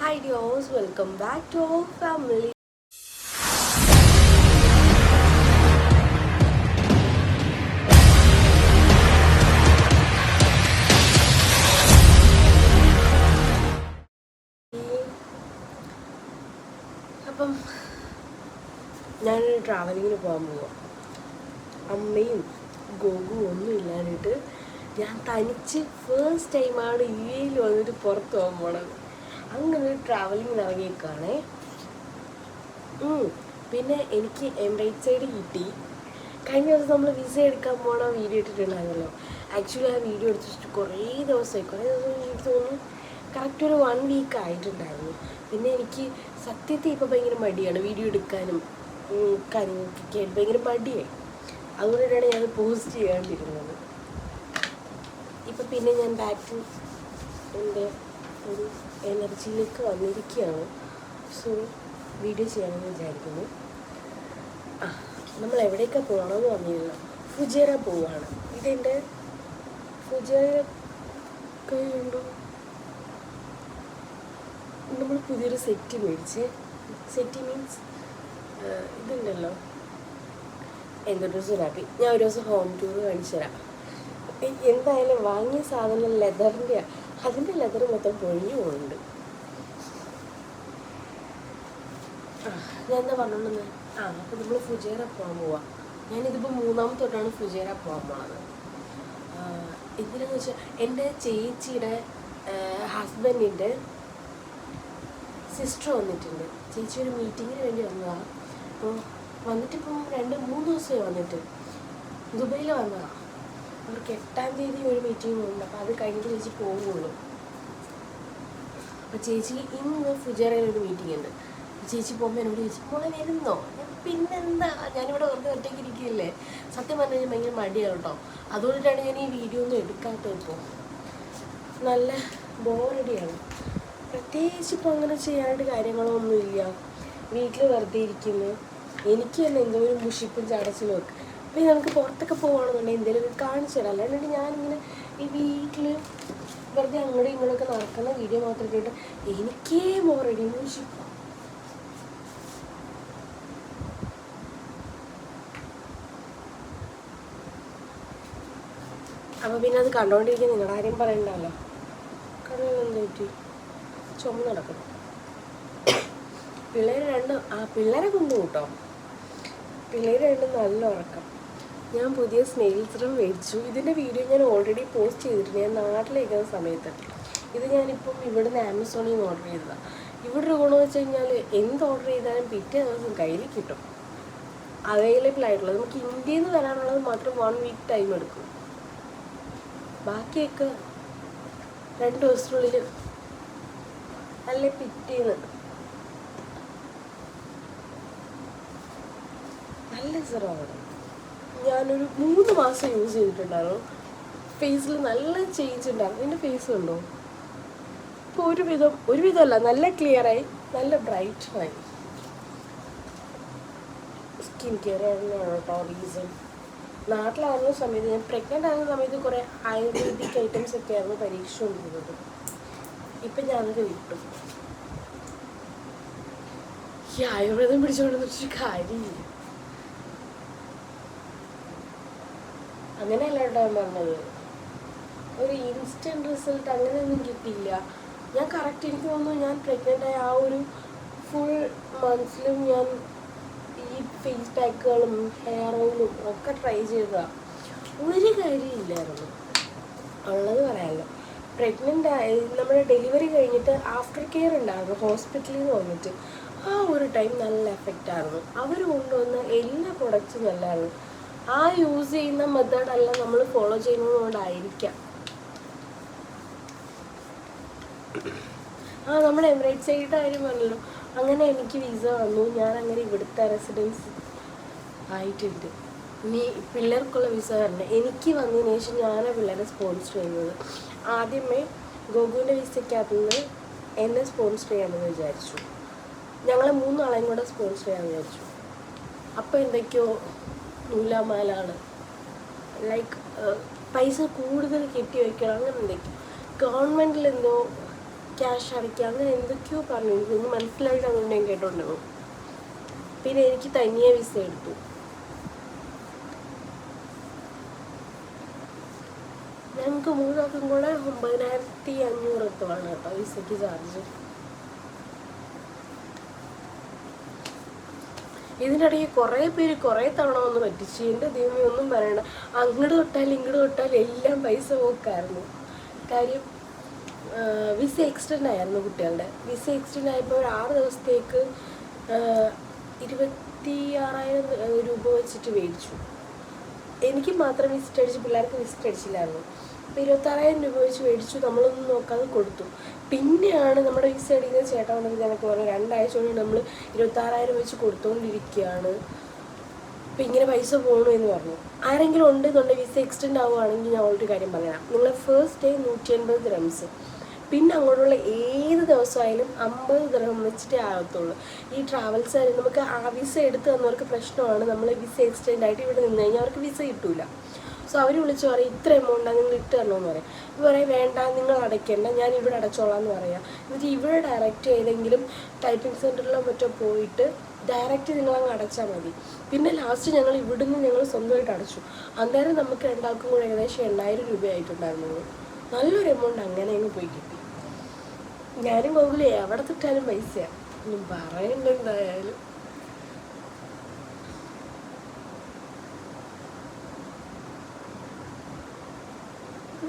Dears, welcome back to our family. അപ്പം ഞാനൊരു ട്രാവലിങ്ങിന് പോകാൻ പോവാം അമ്മയും ഗോകു ഒന്നും ഇല്ലാണ്ടിട്ട് ഞാൻ തനിച്ച് ഫേസ്റ്റ് ടൈമാണ് യു എയിൽ വന്നിട്ട് പുറത്ത് പോകാൻ പോണത് അങ്ങനെ ഒരു ട്രാവലിങ്ങിന് ഇറങ്ങിയേക്കാണേ ഉം. പിന്നെ എനിക്ക് എംബ്രൈറ്റ് സൈഡ് കിട്ടി. കഴിഞ്ഞ ദിവസം നമ്മൾ വിസ എടുക്കാൻ പോണ വീഡിയോ ഇട്ടിട്ടുണ്ടായിരുന്നല്ലോ. ആക്ച്വലി ആ വീഡിയോ എടുത്തിട്ട് കുറേ ദിവസമായി. കുറേ ദിവസം എനിക്ക് തോന്നുന്നു കറക്റ്റ് ഒരു വൺ വീക്ക് ആയിട്ടുണ്ടായിരുന്നു. പിന്നെ എനിക്ക് സത്യത്തിൽ ഇപ്പോൾ ഭയങ്കര മടിയാണ് വീഡിയോ എടുക്കാനും കാര്യങ്ങൾക്കൊക്കെ ഭയങ്കര മടിയായി. അതുകൊണ്ടാണ് ഞാൻ പോസ്റ്റ് ചെയ്യാണ്ടിരുന്നത്. ഇപ്പം പിന്നെ ഞാൻ ബാക്ക് എന്റെ ഒരു എനർജിയിലേക്ക് വന്നിരിക്കുകയാണ്. സോ വീഡിയോ ചെയ്യാമെന്ന് വിചാരിക്കുന്നു. ആ നമ്മൾ എവിടേക്കാണ് പോകണമെന്ന് പറഞ്ഞിരുന്നു. ഫുജേറ പോവാണ് ഇതെന്റെ ഫുജേറ കഴിയുമ്പോൾ നമ്മൾ പുതിയൊരു സെറ്റ് മേടിച്ച്. സെറ്റ് മീൻസ് ഇതുണ്ടല്ലോ. എന്തൊരു സുനാപ്പി ഞാൻ ഒരു ദിവസം ഹോം ടൂർ കാണിച്ചു തരാം. എന്തായാലും വാങ്ങിയ സാധനം ലെതറിന്റെ അതിന്റെ ലെതർ മൊത്തം പൊഴിഞ്ഞു പോകുന്നുണ്ട് ഞാൻ എന്താ പറഞ്ഞോണ്ടെന്ന് ആ അപ്പോൾ നമ്മൾ ഫുജേറ പോകാൻ പോവാം. ഞാനിതിപ്പോൾ മൂന്നാമത്തെ തൊട്ടാണ് ഫുജേറ പോകാൻ പോണത് എന്തിനാന്ന് വെച്ചാൽ എന്റെ ചേച്ചിയുടെ ഹസ്ബൻഡിന്റെ സിസ്റ്റർ വന്നിട്ടുണ്ട്. ചേച്ചി ഒരു മീറ്റിങ്ങിന് വേണ്ടി വന്നതാണ് അപ്പോൾ വന്നിട്ടിപ്പോൾ രണ്ട് മൂന്ന് ദിവസമായി വന്നിട്ട്. ദുബൈയിൽ വന്നതാണ് അവർക്ക് എട്ടാം തീയതി ഒരു മീറ്റിംഗ് ഉണ്ട്. അപ്പോൾ അത് കഴിഞ്ഞിട്ട് ചേച്ചി പോകുള്ളൂ. അപ്പോൾ ചേച്ചി ഇന്ന് ഫുജേറയിൽ ഒരു മീറ്റിംഗ് ഉണ്ട്. ചേച്ചി പോകുമ്പോൾ എന്നോട് ചേച്ചി മോളെ വരുന്നോ? പിന്നെന്താ? ഞാനിവിടെ വെറുതെ ഒറ്റയ്ക്ക് സത്യം പറഞ്ഞു കഴിഞ്ഞാൽ ഭയങ്കര മടിയാണ് കേട്ടോ. അതുകൊണ്ടിട്ടാണ് ഞാൻ ഈ വീഡിയോ ഒന്നും എടുക്കാത്തത് ഇപ്പോൾ നല്ല ബോറടിയാണ്. പ്രത്യേകിച്ച് ഇപ്പോൾ അങ്ങനെ ചെയ്യാനായിട്ട് കാര്യങ്ങളൊന്നുമില്ല. വീട്ടിൽ വെറുതെ ഇരിക്കുന്നു. എനിക്ക് തന്നെ എന്തോ ഒരു മുഷിപ്പും ചടച്ചിലും ഒക്കെ അപ്പോൾ നമുക്ക് പുറത്തൊക്കെ പോകുകയാണെന്നുണ്ടെങ്കിൽ എന്തെങ്കിലും കാണിച്ചു തരാം. അല്ലാണ്ട് ഞാനിങ്ങനെ ഈ വീട്ടിൽ വെറുതെ അങ്ങോട്ടും ഇങ്ങോട്ടൊക്കെ നടക്കുന്ന വീഡിയോ മാത്രം കേട്ട് എനിക്കേ ബോറടി മുഷിപ്പ് അപ്പോൾ പിന്നെ അത് കണ്ടുകൊണ്ടിരിക്കുന്ന നിങ്ങളുടെ ആരെയും പറയണ്ടല്ലോ. എന്ത് പറ്റി? ചുമ നടക്കുന്നു പിള്ളേർ രണ്ടും ആ പിള്ളേരെ കൊണ്ടുപോട്ടോ പിള്ളേർ രണ്ടും നല്ല ഉറക്കം. ഞാൻ പുതിയ സ്നെയിൽ സിറം മേടിച്ചു ഇതിന്റെ വീഡിയോ ഞാൻ ഓൾറെഡി പോസ്റ്റ് ചെയ്തിട്ടുണ്ട്. ഞാൻ നാട്ടിലേക്കുന്ന സമയത്ത്. ഇത് ഞാനിപ്പം ഇവിടുന്ന് ആമസോണിൽ നിന്ന് ഓർഡർ ചെയ്തതാണ് ഇവിടെ ഗുണമെന്ന് വെച്ച് കഴിഞ്ഞാൽ എന്ത് ഓർഡർ ചെയ്താലും പിറ്റേ ദിവസം കയ്യിൽ കിട്ടും. അവൈലബിൾ ആയിട്ടുള്ളത്. നമുക്ക് ഇന്ത്യയിൽ നിന്ന് വരാനുള്ളത് മാത്രം വൺ വീക്ക് ടൈം എടുക്കും. ബാക്കിയൊക്കെ രണ്ട് ദിവസത്തിനുള്ളിൽ നല്ല പിറ്റേന്ന്. നല്ല സിറമാണ് ഞാനൊരു മൂന്ന് മാസം യൂസ് ചെയ്തിട്ടുണ്ടായിരുന്നു. ഫേസിൽ നല്ല ചേഞ്ച് ഉണ്ടായിരുന്നു. എന്റെ ഫേസ് ഉണ്ടോ ഇപ്പോൾ ഒരുവിധം ഒരുവിധമല്ല നല്ല ക്ലിയറായി നല്ല ബ്രൈറ്റായി സ്കിൻ കെയർ തന്നെയാണ് കേട്ടോ റീസൺ നാട്ടിലായിരുന്ന സമയത്ത് ഞാൻ പ്രഗ്നന്റ് ആയിരുന്ന സമയത്ത് കുറേ ആയുർവേദിക് ഐറ്റംസ് ഒക്കെ ആയിരുന്നു പരീക്ഷിച്ചുകൊണ്ടിരുന്നത് ഇപ്പം ഞാനത് വിട്ടു. ഈ ആയുർവേദം പിടിച്ചുകൊണ്ടിരുന്നിട്ടൊരു കാര്യമില്ല. അങ്ങനെയല്ല കേട്ടോ ഞാൻ പറഞ്ഞത്. ഒരു ഇൻസ്റ്റന്റ് റിസൾട്ട് അങ്ങനെയൊന്നും കിട്ടിയില്ല. ഞാൻ കറക്റ്റ് എനിക്ക് തോന്നുന്നു ഞാൻ പ്രഗ്നന്റ് ആയ ആ ഒരു ഫുൾ മന്ത്സിലും ഞാൻ ഈ ഫേസ് പാക്കുകളും ഹെയർ ഓയിലും ഒക്കെ ട്രൈ ചെയ്തതാണ് ഒരു കാര്യമില്ലായിരുന്നു ഉള്ളത് പറയാമല്ലോ പ്രഗ്നന്റ് ആയി നമ്മുടെ ഡെലിവറി കഴിഞ്ഞിട്ട് ആഫ്റ്റർ കെയർ ഉണ്ടായിരുന്നു ഹോസ്പിറ്റലിൽ നിന്ന് വന്നിട്ട്. ആ ഒരു ടൈം നല്ല എഫക്റ്റ് ആയിരുന്നു. അവർ കൊണ്ടുവന്ന എല്ലാ പ്രൊഡക്റ്റ്സും നല്ലതായിരുന്നു ആ യൂസ് ചെയ്യുന്ന മെത്തേഡ് അല്ല നമ്മൾ ഫോളോ ചെയ്യുന്നതുകൊണ്ടായിരിക്കാം. ആ നമ്മൾ എമിറേറ്റ് ചെയ്ത കാര്യം പറഞ്ഞല്ലോ. അങ്ങനെ എനിക്ക് വിസ വന്നു. ഞാൻ അങ്ങനെ ഇവിടുത്തെ റെസിഡൻസ് ആയിട്ടുണ്ട്. നീ പിള്ളേർക്കുള്ള വിസ വരണം എനിക്ക് വന്നതിന് ശേഷം ഞാനാണ് പിള്ളേരെ സ്പോൺസർ ചെയ്യുന്നത്. ആദ്യമേ ഗോകുവിന്റെ വിസയ്ക്കകത്ത് നിന്ന് എന്നെ സ്പോൺസർ ചെയ്യാമെന്ന് വിചാരിച്ചു. ഞങ്ങളെ മൂന്നാളെയും കൂടെ സ്പോൺസർ ചെയ്യാമെന്ന് വിചാരിച്ചു. അപ്പോൾ എന്തൊക്കെയോ നൂലാമാലാണ് ലൈക്ക് പൈസ കൂടുതൽ കെട്ടി വയ്ക്കണം അങ്ങനെ എന്തൊക്കെയോ ഗവൺമെന്റിൽ എന്തോ ക്യാഷ് അടയ്ക്കുക അങ്ങനെ എന്തൊക്കെയോ പറഞ്ഞു. എനിക്കൊന്ന് മനസ്സിലായിട്ട് അതുകൊണ്ട് ഞാൻ കേട്ടോണ്ടാവും പിന്നെ എനിക്ക് തനിയെ വിസ എടുത്തു. ഞങ്ങൾക്ക് മൂന്നാൾക്കും കൂടെ ഒമ്പതിനായിരത്തി അഞ്ഞൂറ് എത്തുവാണ് കേട്ടോ വിസയ്ക്ക് ചാർജ് ഇതിനിടയിൽ കുറേ പേര് കുറേ തവണ ഒന്ന് പറ്റിച്ചു എന്റെ ദൈവമേ ഒന്നും പറയണ്ട. അങ്ങോട്ട് തൊട്ടാൽ ഇങ്ങോട്ട് തൊട്ടാൽ എല്ലാം പൈസ പോക്കായിരുന്നു. കാര്യം വിസ എക്സ്റ്റെൻഡ് ആയിരുന്നു കുട്ടികളുടെ. വിസ എക്സ്റ്റെൻഡ് ആയപ്പോൾ ഒരു ആറ് ദിവസത്തേക്ക് ഇരുപത്തി ആറായിരം രൂപ വെച്ചിട്ട് മേടിച്ചു. എനിക്ക് മാത്രം വിസിറ്റ് അടിച്ച് പിള്ളേർക്ക് വിസിറ്റ് അടിച്ചില്ലായിരുന്നു. അപ്പോൾ ഇരുപത്താറായിരം രൂപ വെച്ച് മേടിച്ചു. നമ്മളൊന്നും നോക്കാതെ കൊടുത്തു. പിന്നെയാണ് നമ്മുടെ ഈ വിസ നിന്ന് ചേട്ടൻ വന്നപ്പോൾ ഞങ്ങൾക്ക് പറഞ്ഞു രണ്ടാഴ്ച കൊണ്ട് നമ്മൾ ഇരുപത്താറായിരം വെച്ച് കൊടുത്തുകൊണ്ടിരിക്കുകയാണ് അപ്പം ഇങ്ങനെ പൈസ പോകണു എന്ന് പറഞ്ഞു. ആരെങ്കിലും ഉണ്ട് എന്നുണ്ടെങ്കിൽ വിസ എക്സ്റ്റെൻഡ് ആവുകയാണെങ്കിൽ ഞാൻ ഒരു കാര്യം പറയാം. നിങ്ങൾ ഫസ്റ്റ് ഡേ നൂറ്റി അൻപത് ദ്രംസ് പിന്നെ അങ്ങോട്ടുള്ള ഏത് ദിവസമായാലും അമ്പത് ദ്രഹം വെച്ചിട്ടേ ആകത്തുള്ളൂ. ഈ ട്രാവൽസ് നമുക്ക് ആ വിസ എടുത്ത് തന്നവർക്ക് പ്രശ്നമാണ്. നമ്മൾ വിസ എക്സ്റ്റെൻഡ് ആയിട്ട് ഇവിടെ നിന്ന് കഴിഞ്ഞാൽ അവർക്ക് വിസ കിട്ടൂല. സോ അവർ വിളിച്ച് പറയും ഇത്ര എമൗണ്ടാണ് നിങ്ങൾ ഇട്ട് തരണമെന്ന് പറയും. ഇവർ പറയും വേണ്ട നിങ്ങൾ അടയ്ക്കേണ്ട ഞാൻ ഇവിടെ അടച്ചോളാം എന്ന് പറയാം. എന്നിട്ട് ഇവിടെ ഡയറക്റ്റ് ഏതെങ്കിലും ടൈപ്പിംഗ് സെന്ററിലോ മറ്റോ പോയിട്ട് ഡയറക്റ്റ് നിങ്ങൾ അങ്ങ് അടച്ചാൽ മതി. പിന്നെ ലാസ്റ്റ് ഞങ്ങൾ ഇവിടുന്ന് ഞങ്ങൾ സ്വന്തമായിട്ട് അടച്ചു. അന്നേരം നമുക്ക് രണ്ടാൾക്കും കൂടെ ഏകദേശം എണ്ണായിരം രൂപയായിട്ടുണ്ടായിരുന്നു. നല്ലൊരു എമൗണ്ട് അങ്ങനെ അങ്ങ് പോയി കിട്ടി. ഞാനും ഗോകുലേ എവിടെ തൊട്ടാലും പൈസയാണ് പറയണ്ട എന്തായാലും.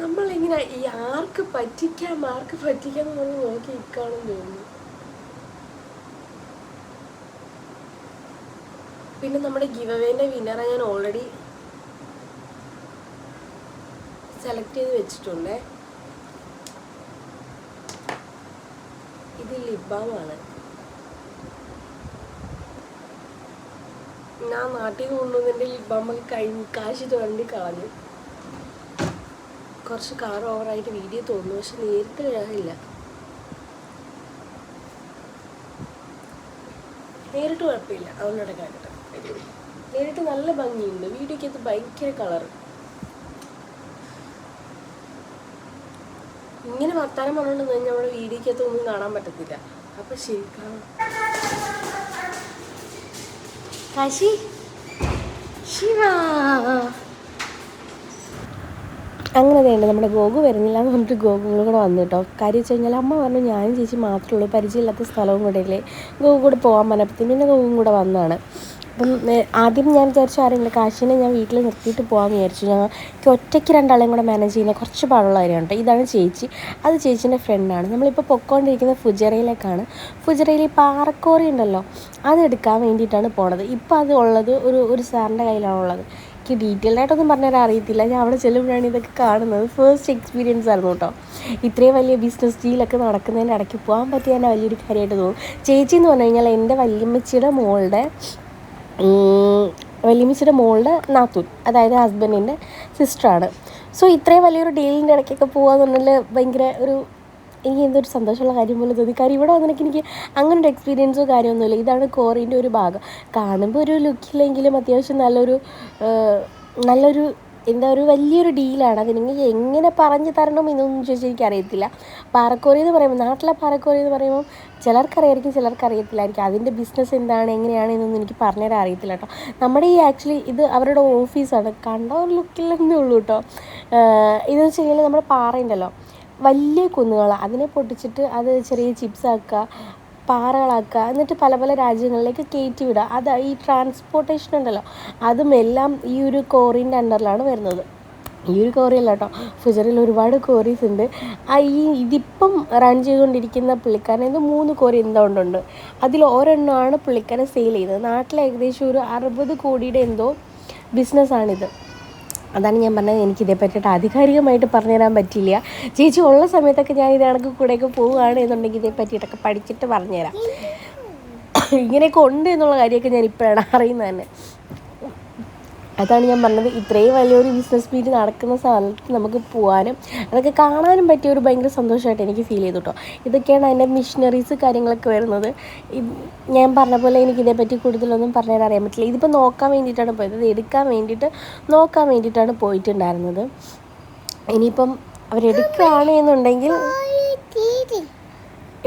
നമ്മളിങ്ങനെ ഈ ആർക്ക് പറ്റിക്കാം ആർക്ക് പറ്റിക്കാം എന്ന് പറഞ്ഞ് നോക്കി ഇക്കാണെന്ന് തോന്നുന്നു. പിന്നെ നമ്മുടെ ഗിവ് വിന്നറെ ഞാൻ ഓൾറെഡി സെലക്ട് ചെയ്ത് വെച്ചിട്ടുണ്ട്. ഇത് ലിബാമാണ് ഞാൻ നാട്ടിൽ നിന്ന് കൊണ്ടുവന്നതിന്റെ ലിബാമൊക്കെ കഴിഞ്ഞ് കാശ് തോണ്ടി കളഞ്ഞു. കുറച്ച് കാർ ഓവറായിട്ട് വീഡിയോ തോന്നുന്നു. പക്ഷെ നേരിട്ട് വരാറില്ല നേരിട്ട് കുഴപ്പമില്ല. അതുകൊണ്ടാണ് കാര്യം നേരിട്ട് നല്ല ഭംഗിയുണ്ട്. വീഡിയോക്കകത്ത് ഭയങ്കര കളർ ഇങ്ങനെ വർത്താനം പറഞ്ഞുകൊണ്ട് കഴിഞ്ഞാൽ നമ്മുടെ വീഡിയോക്കകത്ത് ഒന്നും കാണാൻ പറ്റത്തില്ല. അപ്പൊ ശരി കാശി? ശിവ. അങ്ങനെ വേണ്ട നമ്മുടെ ഗോകു വരുന്നില്ല എന്ന് പറഞ്ഞിട്ട് ഗോകുകളും കൂടെ വന്നു കേട്ടോ. കാര്യം വെച്ച് കഴിഞ്ഞാൽ അമ്മ പറഞ്ഞു ഞാനും ചേച്ചി മാത്രമേ ഉള്ളൂ പരിചയമില്ലാത്ത സ്ഥലവും കൂടെ ഇല്ലേ? ഗോകു കൂടെ പോകാൻ പറഞ്ഞപ്പോൾ പിന്നെ ഗോകും കൂടെ വന്നതാണ്. അപ്പം ആദ്യം ഞാൻ വിചാരിച്ചു ആരെങ്കിലും കാശിനെ ഞാൻ വീട്ടിൽ നിർത്തിയിട്ട് പോകാമെന്ന് വിചാരിച്ചു. ഞങ്ങൾക്ക് ഒറ്റയ്ക്ക് രണ്ടാളെയും കൂടെ മാനേജ് ചെയ്യുന്ന കുറച്ച് പാടുള്ള കാര്യമാണ് കേട്ടോ. ഇതാണ് ചേച്ചി. അത് ചേച്ചീന്റെ ഫ്രണ്ടാണ് നമ്മളിപ്പോൾ പൊക്കോണ്ടിരിക്കുന്നത് ഫുജറയിലേക്കാണ്. ഫുജറയിൽ പാറക്കോറി ഉണ്ടല്ലോ. അതെടുക്കാൻ വേണ്ടിയിട്ടാണ് പോണത്. ഇപ്പോൾ അത് ഉള്ളത് ഒരു ഒരു സാറിന്റെ കയ്യിലാണുള്ളത്. എനിക്ക് ഡീറ്റെയിൽഡ് ആയിട്ടൊന്നും പറഞ്ഞുതരാൻ അറിയത്തില്ല. ഞാൻ അവിടെ ചെല്ലുമ്പോഴാണ് ഇതൊക്കെ കാണുന്നത്. ഫസ്റ്റ് എക്സ്പീരിയൻസ് ആയിരുന്നു കേട്ടോ. ഇത്രയും വലിയ ബിസിനസ് ഡീലൊക്കെ നടക്കുന്നതിന്റെ ഇടയ്ക്ക് പോകാൻ പറ്റിയ തന്നെ വലിയൊരു കാര്യമായിട്ട് തോന്നും. ചേച്ചി എന്ന് പറഞ്ഞു കഴിഞ്ഞാൽ എന്റെ വല്യമ്മച്ചിയുടെ മോളുടെ വല്യമ്മച്ചിയുടെ മോളുടെ നാത്തൂൻ അതായത് ഹസ്ബൻഡിന്റെ സിസ്റ്ററാണ് സോ ഇത്രയും വലിയൊരു ഡീലിന്റെ ഇടയ്ക്കൊക്കെ പോകുക എന്നുണ്ടെങ്കിൽ ഭയങ്കര ഒരു എനിക്ക് എന്തൊരു സന്തോഷമുള്ള കാര്യം പോലെ തോന്നി. കാര്യം ഇവിടെ വന്നിട്ട് എനിക്ക് അങ്ങനെ ഒരു എക്സ്പീരിയൻസോ കാര്യമൊന്നുമില്ല ഇതാണ് കോറിന്റെ ഒരു ഭാഗം. കാണുമ്പോൾ ഒരു ലുക്കില്ലെങ്കിലും അത്യാവശ്യം നല്ലൊരു നല്ലൊരു എന്താ ഒരു വലിയൊരു ഡീലാണ് അതിനെങ്കിൽ എങ്ങനെ പറഞ്ഞു തരണം എന്നൊന്നും ചോദിച്ചാൽ എനിക്കറിയത്തില്ല പാറക്കോറി എന്ന് പറയുമ്പോൾ നാട്ടിലെ പാറക്കോറി എന്ന് പറയുമ്പോൾ ചിലർക്കറിയായിരിക്കും ചിലർക്കറിയത്തില്ലായിരിക്കും. അതിന്റെ ബിസിനസ് എന്താണ് എങ്ങനെയാണ് എന്നൊന്നും എനിക്ക് പറഞ്ഞുതരാൻ അറിയത്തില്ല കേട്ടോ. നമ്മുടെ ഈ ആക്ച്വലി ഇത് അവരുടെ ഓഫീസാണ് കണ്ട ഒരു ലുക്കില്ലെന്നേ ഉള്ളൂ കേട്ടോ. ഇതെന്ന് വെച്ച് കഴിഞ്ഞാൽ നമ്മുടെ പാറയുണ്ടല്ലോ. വലിയ കുന്നുകൾ അതിനെ പൊട്ടിച്ചിട്ട് അത് ചെറിയ ചിപ്സ് ആക്കുക പാറകളാക്കുക എന്നിട്ട് പല പല രാജ്യങ്ങളിലേക്ക് കയറ്റി വിടുക. അത് ഈ ട്രാൻസ്പോർട്ടേഷൻ ഉണ്ടല്ലോ. അതും എല്ലാം ഈ ഒരു കോറിന്റെ അണ്ടറിലാണ് വരുന്നത്. ഈ ഒരു കോറി അല്ല കേട്ടോ ഫ്യൂച്ചറിൽ ഒരുപാട് കോറീസ് ഉണ്ട്. ആ ഈ ഇതിപ്പം റൺ ചെയ്തുകൊണ്ടിരിക്കുന്ന പുള്ളിക്കാരൻ ഇത് മൂന്ന് കോറി എന്തോ അതിൽ ഒരെണ്ണമാണ് പുള്ളിക്കാരൻ സെയിൽ ചെയ്യുന്നത് നാട്ടിൽ ഏകദേശം ഒരു അറുപത് കോടിയുടെ എന്തോ ബിസിനസ്സാണിത് അതാണ് ഞാൻ പറഞ്ഞത്. എനിക്ക് ഇതേ പറ്റിയിട്ട് ആധികാരികമായിട്ട് പറഞ്ഞുതരാൻ പറ്റില്ല ചേച്ചി ഉള്ള സമയത്തൊക്കെ ഞാൻ ഇത് കണക്ക് കൂടെയൊക്കെ പോവുകയാണ് എന്നുണ്ടെങ്കിൽ ഇതേ പറ്റിയിട്ടൊക്കെ പഠിച്ചിട്ട് പറഞ്ഞുതരാം. ഇങ്ങനെയൊക്കെ ഉണ്ട് എന്നുള്ള കാര്യമൊക്കെ ഞാൻ ഇപ്പോഴാണ് അറിയുന്നത് തന്നെ. അതാണ് ഞാൻ പറഞ്ഞത്. ഇത്രയും വലിയൊരു ബിസിനസ് മീറ്റ് നടക്കുന്ന സ്ഥലത്ത് നമുക്ക് പോകാനും അതൊക്കെ കാണാനും പറ്റിയ ഒരു ഭയങ്കര സന്തോഷമായിട്ട് എനിക്ക് ഫീൽ ചെയ്തു കേട്ടോ ഇതൊക്കെയാണ് അതിന്റെ മിഷനറീസ് കാര്യങ്ങളൊക്കെ വരുന്നത്. ഞാൻ പറഞ്ഞ പോലെ എനിക്ക് ഇതേപ്പറ്റി കൂടുതലൊന്നും പറഞ്ഞുതരാൻ അറിയാൻ പറ്റില്ല. ഇതിപ്പോൾ നോക്കാൻ വേണ്ടിയിട്ടാണ് പോയത്. എടുക്കാൻ വേണ്ടിയിട്ട് നോക്കാൻ വേണ്ടിയിട്ടാണ് പോയിട്ടുണ്ടായിരുന്നത്. ഇനിയിപ്പം അവരെടുക്കുകയാണ് എന്നുണ്ടെങ്കിൽ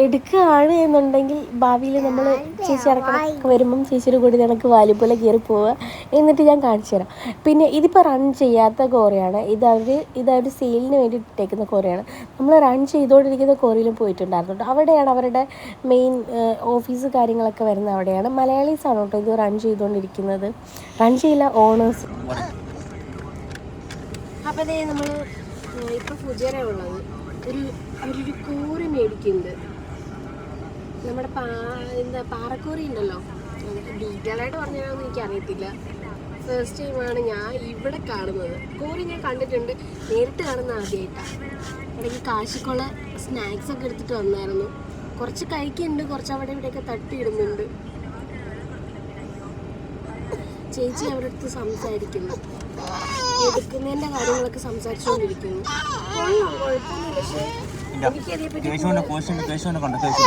എടുക്കുകയാണ് എന്നുണ്ടെങ്കിൽ ഭാവിയിൽ നമ്മൾ ചേച്ചി ഇറക്കണം വരുമ്പം ചേച്ചിയുടെ കൂടി നിനക്ക് വാലിപ്പോലെ കയറി പോവുക. എന്നിട്ട് ഞാൻ കാണിച്ചു തരാം. പിന്നെ ഇതിപ്പോൾ റൺ ചെയ്യാത്ത കോറയാണ്. ഇത് അവർ ഇത് അവർ സെയിലിന് വേണ്ടി ഇട്ടേക്കുന്ന കോറയാണ്. നമ്മൾ റൺ ചെയ്തുകൊണ്ടിരിക്കുന്ന കോറിയിലും പോയിട്ടുണ്ടായിരുന്നു അവിടെയാണ് അവരുടെ മെയിൻ ഓഫീസ് കാര്യങ്ങളൊക്കെ വരുന്നത് അവിടെയാണ്. മലയാളീസ് ആണ് കേട്ടോ ഇത് റൺ ചെയ്തുകൊണ്ടിരിക്കുന്നത് റൺ ചെയ്യില്ല ഓണേഴ്സ് അപ്പോൾ നമ്മൾ ഇപ്പോൾ ഫുജറ ഉള്ളത്. ഒരു അവരൊരു കോറി മേടിക്കുന്നുണ്ട്. നമ്മുടെ പാ എന്താ പാറക്കോറി ഉണ്ടല്ലോ. ഡീറ്റെയിൽ ആയിട്ട് പറഞ്ഞാലൊന്നും എനിക്ക് അറിയത്തില്ല ഫസ്റ്റ് ടൈമാണ് ഞാൻ ഇവിടെ കാണുന്നത്. കോറി ഞാൻ കണ്ടിട്ടുണ്ട്. നേരിട്ട് കാണുന്ന ആദ്യമായിട്ടാണ് ഇടയ്ക്ക് കാശിക്കുള്ള സ്നാക്സ് ഒക്കെ എടുത്തിട്ട് വന്നായിരുന്നു. കുറച്ച് കഴിക്കുന്നുണ്ട് കുറച്ച് അവിടെ ഇവിടെയൊക്കെ തട്ടിയിടുന്നുണ്ട്. ചേച്ചി അവരുടെ അടുത്ത് സംസാരിക്കുന്നു. എടുക്കുന്നതിന്റെ കാര്യങ്ങളൊക്കെ സംസാരിച്ചുകൊണ്ടിരിക്കുന്നു. കൊള്ളാം കുഴപ്പമൊന്നുമില്ല പക്ഷേ എനിക്കതേപ്പറ്റി കേശുവിന്റെ കോശുണ്ട് കേശുവിനെ കണ്ടോ കേശു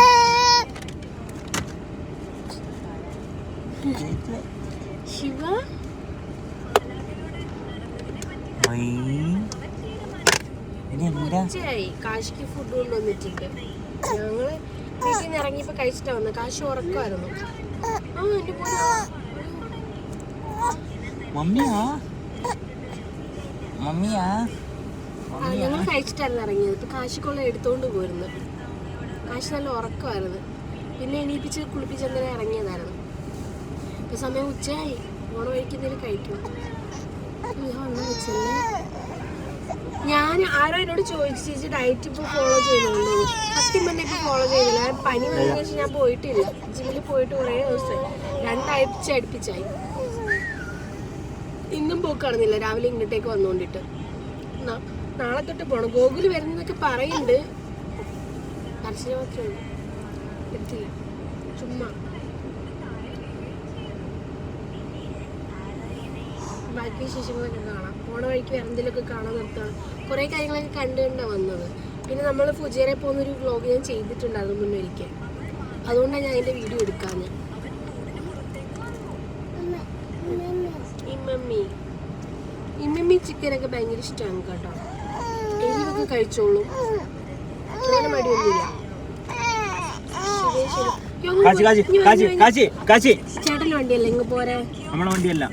ശിവ? ഉച്ചയായി കാശിക്ക് ഫുഡ് കൊണ്ടുവന്നിട്ടുണ്ട് ഞങ്ങൾ വീട്ടിൽ നിന്ന് ഇറങ്ങിയപ്പോ കഴിച്ചിട്ടാ വന്നത് കാശ് ഉറക്കമായിരുന്നു ആ എന്റെ മമ്മിയാ? മമ്മിയാ? ഞങ്ങൾ കഴിച്ചിട്ടായിരുന്നു ഇറങ്ങിയത്. ഇപ്പൊ കാശിക്കുള്ള എടുത്തോണ്ട് പോയിരുന്നു കാശ് നല്ല ഉറക്കമായിരുന്നു പിന്നെ എണീപ്പിച്ച് കുളിപ്പിച്ച് അങ്ങനെ ഇറങ്ങിയതായിരുന്നു. ഇപ്പൊ സമയം ഉച്ചയായി. ഓണ കഴിക്കുന്നതിൽ കഴിക്കും. ഞാൻ ആരോ എന്നോട് ചോദിച്ചു ചേച്ചി ഡയറ്റ് ഇപ്പൊ ഫോളോ ചെയ്യുന്നുണ്ടോ സത്യം പറഞ്ഞ ഇപ്പൊ ഫോളോ ചെയ്തില്ല. പനി വന്നതിന് ശേഷം ഞാൻ പോയിട്ടില്ല. ജിമ്മിൽ പോയിട്ട് കുറേ ദിവസമായി. രണ്ടാഴ്ച അടുപ്പിച്ചായി. ഇന്നും പോക്ക് കാണുന്നില്ല രാവിലെ ഇങ്ങോട്ടേക്ക് വന്നുകൊണ്ടിട്ട് നാളെ തൊട്ട് പോണം. ഗോകുൽ വരുന്നതൊക്കെ പറയുന്നുണ്ട്. കർശന മാത്രമേ ഉള്ളൂ. എത്തില്ല ചുമ്മാ. ബാക്കി വിശേഷങ്ങളൊക്കെ കാണാം. പോണ വഴിക്ക് വേറെന്തെങ്കിലുമൊക്കെ കാണാൻ നിർത്തണം കുറേ കാര്യങ്ങളൊക്കെ കണ്ടുകൊണ്ടാണ് വന്നത്. പിന്നെ നമ്മൾ ഫുജേറെ പോകുന്നൊരു വ്ലോഗ് ഞാൻ ചെയ്തിട്ടുണ്ടായിരുന്നു മുന്നേ ഒരിക്കൽ അതുകൊണ്ടാണ് ഞാൻ അതിന്റെ വീഡിയോ എടുക്കാന്ന് ഇമ്മമ്മി. ഇമ്മമ്മി ചിക്കനൊക്കെ ഭയങ്കര ഇഷ്ടമാണ് കേട്ടോ. എരിവൊക്കെ കഴിച്ചോളും. അങ്ങനെ മടിയൊന്നുമില്ല. ചേട്ടന്റെ വണ്ടിയല്ല? ഇങ്ങ് പോരാ. നമ്മളെ വണ്ടിയല്ല.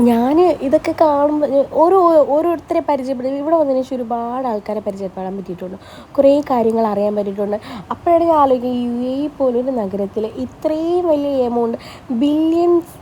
ഞാൻ ഇതൊക്കെ കാണുമ്പോൾ ഓരോ ഓരോരുത്തരെ പരിചയപ്പെടും ഇവിടെ വന്നതിന് ശേഷം ഒരുപാട് ആൾക്കാരെ പരിചയപ്പെടാൻ പറ്റിയിട്ടുണ്ട്. കുറേ കാര്യങ്ങൾ അറിയാൻ പറ്റിയിട്ടുണ്ട്. അപ്പോഴാണ് ഞാൻ ആലോചിക്കുക യു എ പോലൊരു നഗരത്തിൽ ഇത്രയും വലിയ എമൗണ്ട് ബില്യൺസ്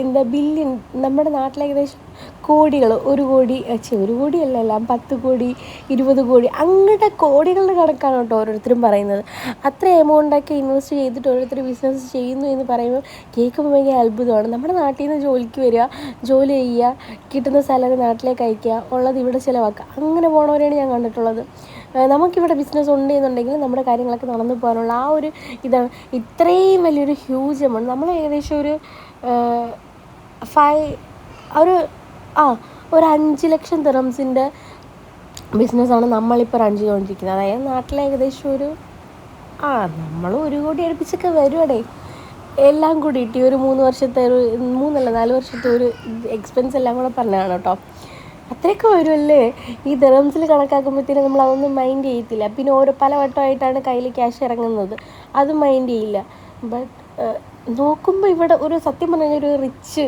എന്താ ബില്യൺ നമ്മുടെ നാട്ടിൽ ഏകദേശം കോടികൾ ഒരു കോടി ചെ ഒരു കോടിയല്ല എല്ലാം പത്ത് കോടി ഇരുപത് കോടി അങ്ങനത്തെ കോടികളുടെ കണക്കാണ് കേട്ടോ ഓരോരുത്തരും പറയുന്നത്. അത്ര എമൗണ്ടൊക്കെ ഇൻവെസ്റ്റ് ചെയ്തിട്ട് ഓരോരുത്തർ ബിസിനസ് ചെയ്യുന്നു എന്ന് പറയുമ്പോൾ കേൾക്കുമ്പോൾ ഭയങ്കര അത്ഭുതമാണ്. നമ്മുടെ നാട്ടിൽ നിന്ന് ജോലിക്ക് വരിക ജോലി ചെയ്യുക കിട്ടുന്ന സാലറി നാട്ടിലേക്ക് അയക്കുക ഉള്ളത് ഇവിടെ ചിലവാക്കുക അങ്ങനെ പോണവരെയാണ് ഞാൻ കണ്ടിട്ടുള്ളത്. നമുക്കിവിടെ ബിസിനസ് ഉണ്ട് എന്നുണ്ടെങ്കിൽ നമ്മുടെ കാര്യങ്ങളൊക്കെ നടന്നു പോകാനുള്ള ആ ഒരു ഇതാണ്. ഇത്രയും വലിയൊരു ഹ്യൂജ് എമൗണ്ട് നമ്മൾ ഏകദേശം ഒരു ഫൈവ് ഒരു ആ ഒരു അഞ്ച് ലക്ഷം ദിറംസിന്റെ ബിസിനസ്സാണ് നമ്മളിപ്പോൾ റൺ ചെയ്തുകൊണ്ടിരിക്കുന്നത്. അതായത് നാട്ടിൽ ഏകദേശം ഒരു ആ നമ്മൾ ഒരു കോടി അടുപ്പിച്ചൊക്കെ വരുവടേ. എല്ലാം കൂടിയിട്ട് ഒരു മൂന്ന് വർഷത്തെ ഒരു മൂന്നല്ല നാല് വർഷത്തെ ഒരു എക്സ്പെൻസ് എല്ലാം കൂടെ പറഞ്ഞതാണ് കേട്ടോ. അത്രയൊക്കെ വരുമല്ലേ ഈ ദറംസിൽ കണക്കാക്കുമ്പോഴത്തേനും നമ്മൾ അതൊന്നും മൈൻഡ് ചെയ്യത്തില്ല. പിന്നെ ഓരോ പല വട്ടമായിട്ടാണ് കയ്യിൽ ക്യാഷ് ഇറങ്ങുന്നത്. അത് മൈൻഡ് ചെയ്യില്ല. ബട്ട് നോക്കുമ്പോൾ ഇവിടെ ഒരു സത്യം പറഞ്ഞാൽ ഒരു റിച്ച്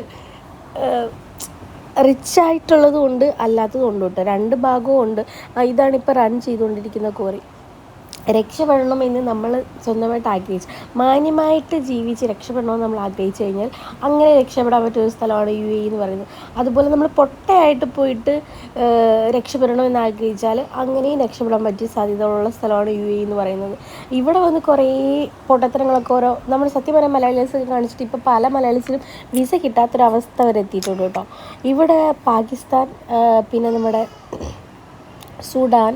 റിച്ച് ആയിട്ടുള്ളതുകൊണ്ട് കേട്ടോ. രണ്ട് ഭാഗവും ഉണ്ട്. ഇതാണ് ഇപ്പോൾ റൺ ചെയ്തുകൊണ്ടിരിക്കുന്ന കോറി രക്ഷപ്പെടണം എന്ന് നമ്മൾ സ്വന്തമായിട്ട് ആഗ്രഹിച്ചു. മാന്യമായിട്ട് ജീവിച്ച് രക്ഷപ്പെടണമെന്ന് നമ്മൾ ആഗ്രഹിച്ചു കഴിഞ്ഞാൽ അങ്ങനെ രക്ഷപ്പെടാൻ പറ്റിയ ഒരു സ്ഥലമാണ് യു എ എന്ന് പറയുന്നത്. അതുപോലെ നമ്മൾ പൊട്ടയായിട്ട് പോയിട്ട് രക്ഷപ്പെടണമെന്ന് ആഗ്രഹിച്ചാൽ അങ്ങനെയും രക്ഷപ്പെടാൻ പറ്റിയ സാധ്യതകളുള്ള സ്ഥലമാണ് യു എ എന്ന് പറയുന്നത്. ഇവിടെ വന്ന് കുറേ പൊട്ടത്തരങ്ങളൊക്കെ ഓരോ നമ്മൾ സത്യം പറയാൻ മലയാളീസ് കാണിച്ചിട്ട് ഇപ്പോൾ പല മലയാളീസിലും വിസ കിട്ടാത്തൊരവസ്ഥ വരെ എത്തിയിട്ടുണ്ട് കേട്ടോ. ഇവിടെ പാകിസ്ഥാൻ പിന്നെ നമ്മുടെ സുഡാൻ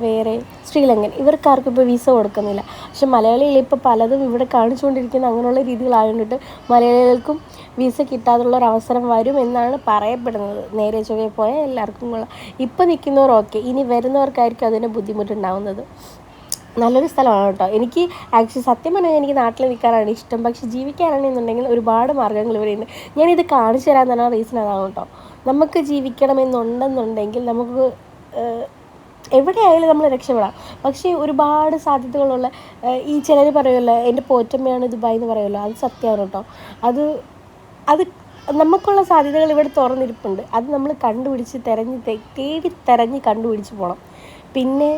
വേറെ ശ്രീലങ്കൻ. ഇവർക്കാർക്കും ഇപ്പോൾ വിസ കൊടുക്കുന്നില്ല. പക്ഷെ മലയാളികൾ ഇപ്പോൾ പലതും ഇവിടെ കാണിച്ചുകൊണ്ടിരിക്കുന്ന. അങ്ങനെയുള്ള രീതികളായതുകൊണ്ടിട്ട് മലയാളികൾക്കും വിസ കിട്ടാതുള്ള ഒരു അവസരം വരും എന്നാണ് പറയപ്പെടുന്നത്. നേരെ ചൊവ്വേ പോയാൽ എല്ലാവർക്കും കൊള്ളാം. ഇപ്പോൾ നിൽക്കുന്നവർ ഓക്കെ ഇനി വരുന്നവർക്കായിരിക്കും അതിന് ബുദ്ധിമുട്ടുണ്ടാവുന്നത്. നല്ലൊരു സ്ഥലമാണ് കേട്ടോ. എനിക്ക് ആക്ച്വലി സത്യം പറഞ്ഞാൽ എനിക്ക് നാട്ടിൽ നിൽക്കാനാണ് ഇഷ്ടം. പക്ഷെ ജീവിക്കാനാണെന്നുണ്ടെങ്കിൽ ഒരുപാട് മാർഗങ്ങൾ ഇവിടെയുണ്ട് ഞാനിത് കാണിച്ചു തരാൻ തന്നെ റീസൺ അതാണ് കേട്ടോ. നമുക്ക് ജീവിക്കണമെന്നുണ്ടെന്നുണ്ടെങ്കിൽ നമുക്ക് എവിടെയായാലും നമ്മൾ രക്ഷപ്പെടാം. പക്ഷേ ഒരുപാട് സാധ്യതകളുള്ള ഈ ചിലർ പറയുമല്ലോ എന്റെ പോറ്റമ്മയാണ് ദുബായ് എന്ന് പറയുമല്ലോ അത് സത്യമാണ് കേട്ടോ. അത് അത് നമുക്കുള്ള സാധ്യതകൾ ഇവിടെ തുറന്നിരിപ്പുണ്ട്. അത് നമ്മൾ കണ്ടുപിടിച്ച് തിരഞ്ഞ് തേടി തിരഞ്ഞ് കണ്ടുപിടിച്ച് പോകണം പിന്നെ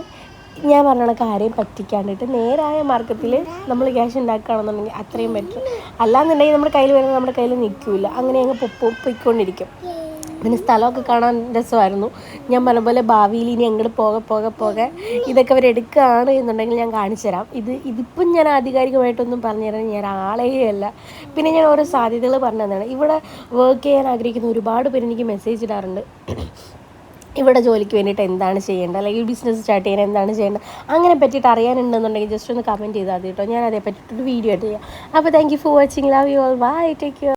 ഞാൻ പറഞ്ഞ കണക്ക് ആരെയും പറ്റിക്കാണ്ടിട്ട് നേരായ മാർഗത്തിൽ നമ്മൾ ക്യാഷ് ഉണ്ടാക്കുകയാണെന്നുണ്ടെങ്കിൽ അത്രയും ബെറ്റർ അല്ലാന്നുണ്ടെങ്കിൽ നമ്മുടെ കയ്യിൽ വരുന്നത് നമ്മുടെ കയ്യിൽ നിൽക്കില്ല. അങ്ങനെ അങ്ങ് പൊപ്പോ പൊയ്ക്കൊണ്ടിരിക്കും. പിന്നെ സ്ഥലമൊക്കെ കാണാൻ രസമായിരുന്നു. ഞാൻ പറഞ്ഞ പോലെ ഭാവിയിൽ ഇനി അങ്ങോട്ട് പോകെ പോകെ പോകെ. ഇതൊക്കെ അവർ എടുക്കുകയാണ് എന്നുണ്ടെങ്കിൽ ഞാൻ കാണിച്ചു തരാം. ഇത് ഇതിപ്പം ഞാൻ ആധികാരികമായിട്ടൊന്നും പറഞ്ഞു തരാൻ ഞാൻ ആളേ അല്ല പിന്നെ ഞാൻ ഓരോ സാധ്യതകൾ പറഞ്ഞു തന്നതാണ്. ഇവിടെ വർക്ക് ചെയ്യാൻ ആഗ്രഹിക്കുന്ന ഒരുപാട് പേര് എനിക്ക് മെസ്സേജ് ഇടാറുണ്ട്. ഇവിടെ ജോലിക്ക് വേണ്ടിയിട്ട് എന്താണ് ചെയ്യേണ്ടത്? അല്ലെങ്കിൽ ബിസിനസ് സ്റ്റാർട്ട് ചെയ്യാൻ എന്താണ് ചെയ്യേണ്ടത്? അങ്ങനെ പറ്റിയിട്ട് അറിയാനുണ്ടെന്നുണ്ടെങ്കിൽ ജസ്റ്റ് ഒന്ന് കമന്റ് ചെയ്താൽ മതി കേട്ടോ. ഞാൻ അതേ പറ്റിയിട്ടൊരു വീഡിയോ ആയിട്ട് ചെയ്യാം. അപ്പോൾ thank you for watching love you all bye take you